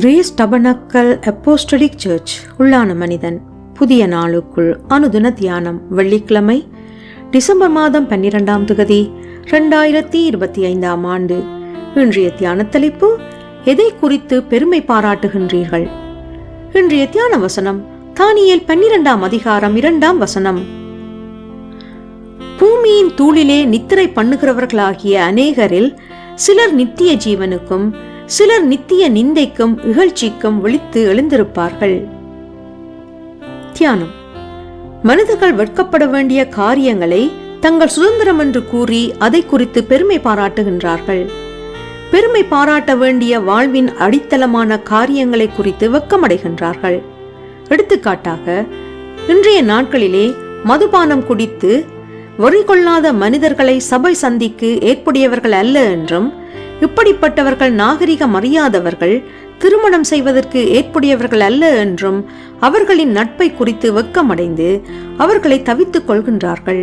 Grace tabernacle apostolic search உள்ளான மனிதன். புதிய நாளுக்குள் அனுதின தியானம் வெள்ளிக்கிழமை டிசம்பர் மாதம் பன்னிரெண்டாம் தொகுதி ரெண்டாயிரத்தி இருபத்தி ஐந்தாம் ஆண்டு. இன்றைய தியான தலைப்பு எதை குறித்து பெருமை பாராட்டுகின்றீர்கள்? இன்றைய தியான வசனம் தானியல் பன்னிரெண்டாம் அதிகாரம் இரண்டாம் வசனம். பூமியின் தூளிலே நித்திரை பண்ணுகிறவர்களாகிய அநேகரில் சிலர் நித்திய ஜீவனுக்கும் சிலர் நித்திய நிந்தைக்கும் இகழ்ச்சிக்கும் விழித்து எழுந்திருப்பார்கள். தியானம். மனிதர்கள் வெட்கப்பட வேண்டிய காரியங்களை தங்கள் சுதந்திரம் என்று கூறி அதை குறித்து பெருமை பாராட்டுகின்றார்கள். பெருமை பாராட்ட வேண்டிய வாழ்வின் அடித்தளமான காரியங்களை குறித்து வெக்கமடைகின்றார்கள் எடுத்துக்காட்டாக இன்றைய நாட்களிலே மதுபானம் குடித்து வரி கொள்ளாத மனிதர்களை சபை சந்திக்கு ஏற்புடையவர்கள் அல்ல என்றும் இப்படிப்பட்டவர்கள் நாகரிகம் அறியாதவர்கள் திருமணம் செய்வதற்கு ஏற்புடையவர்கள் அல்ல என்றும் அவர்களின் நட்பை குறித்து வெக்கமடைந்து அவர்களை தவித்துக் கொள்கின்றார்கள்.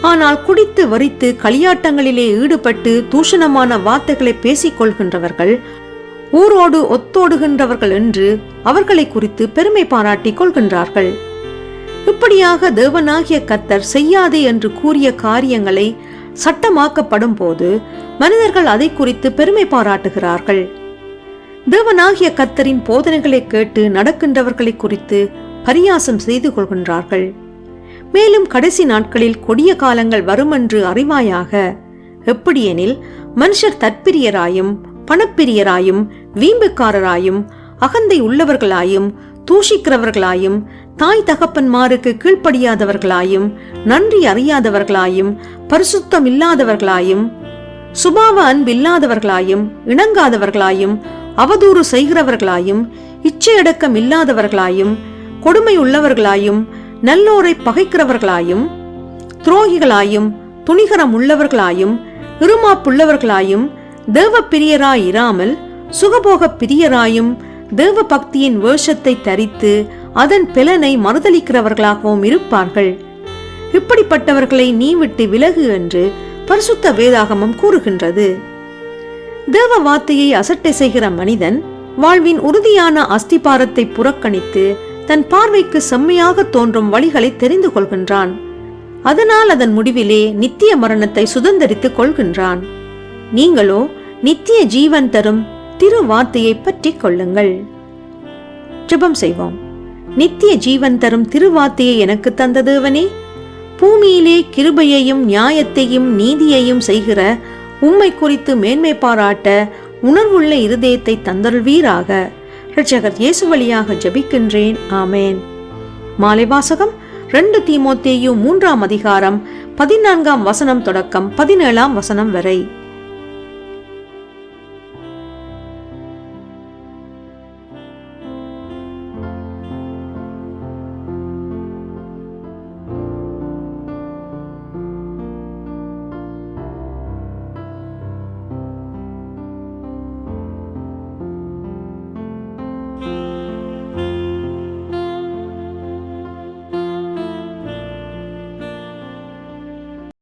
ஆனால் குடித்து வரித்து களியாட்டங்களிலே ஈடுபட்டு தூஷணமான வார்த்தைகளை பேசிக் கொள்கின்றவர்கள் ஊரோடு ஒத்தோடுகின்றவர்கள் என்று அவர்களை குறித்து பெருமை பாராட்டிக் கொள்கின்றார்கள். இப்படியாக தேவனாகிய கத்தர் செய்யாதே என்று கூறிய காரியங்களை சட்டமாக்கப்படும் போது மனிதர்கள் அதை குறித்து பெருமை பாராட்டுகிறார்கள். தேவனாகிய கத்தரின் போதனைகளை கேட்டு நடக்கின்றவர்களை குறித்து பரியாசம் செய்து கொள்கின்றார்கள். மேலும் கடைசி நாட்களில் கொடிய காலங்கள் வருமென்று அறிவாயாக எப்படியெனில் மனுஷர் தற்பிரியராயும் பணப்பிரியராயும் வீம்புக்காரராயும் அகந்தை உள்ளவர்களாயும் தூஷிக்கிறவர்களாயும் தாய் தகப்பன்மாருக்கு கீழ்ப்படியாதவர்களாயும் நன்றி அறியாதவர்களாயும் பரிசுத்தம் இல்லாதவர்களாயும் சுபாவ அன்பில்லாதவர்களாயும் இணங்காதவர்களாயும் அவதூறு செய்கிறவர்களாயும் இச்சையடக்கம் இல்லாதவர்களாயும் கொடுமை உள்ளவர்களாயும் நல்லோரை பகைக்கிறவர்களாயும் துரோகிகளாயும் துணிகரம் உள்ளவர்களாயும் இருமாப்புள்ளவர்களாயும் தேவ பிரியராயிராமல் சுகபோக பிரியராயும் தேவ பக்தியின் வேஷத்தை தரித்து அதன் பிலனை மறுதளிக்கிறவர்களாகவும் இருப்பார்கள். இப்படிப்பட்டவர்களை நீ விட்டு விலகு என்று பரிசுத்த வேதாகமம் கூறுகின்றது. தேவ வார்த்தையை அசட்டை செய்கிற மனிதன் வாழ்வின் உறுதியான அஸ்திபாரத்தை புறக்கணித்து தன் பார்வைக்கு செம்மையாக தோன்றும் வழிகளை தெரிந்து கொள்கின்றான். அதனால் அதன் முடிவிலே நித்திய மரணத்தை சுதந்திரித்துக் கொள்கின்றான். நீங்களோ நித்திய ஜீவன் தரும் திரு வார்த்தையை பற்றி கொள்ளுங்கள். ஜெபம் செய்வோம். நித்திய ஜீவன் தரும் திருவார்த்தையை எனக்கு தந்த தேவனே பூமியிலே கிருபையையும் நியாயத்தையும் நீதியையும் செய்கிற உம்மை குறித்து மேன்மை பாராட்ட உணர்வுள்ள இருதயத்தை தந்தருள்வீராக. இரட்சகர் இயேசு வழியாக ஜபிக்கின்றேன். ஆமேன். மாலை வாசகம் ரெண்டு தீமோத்தேயு மூன்றாம் அதிகாரம் பதினான்காம் வசனம் தொடக்கம் பதினேழாம் வசனம் வரை.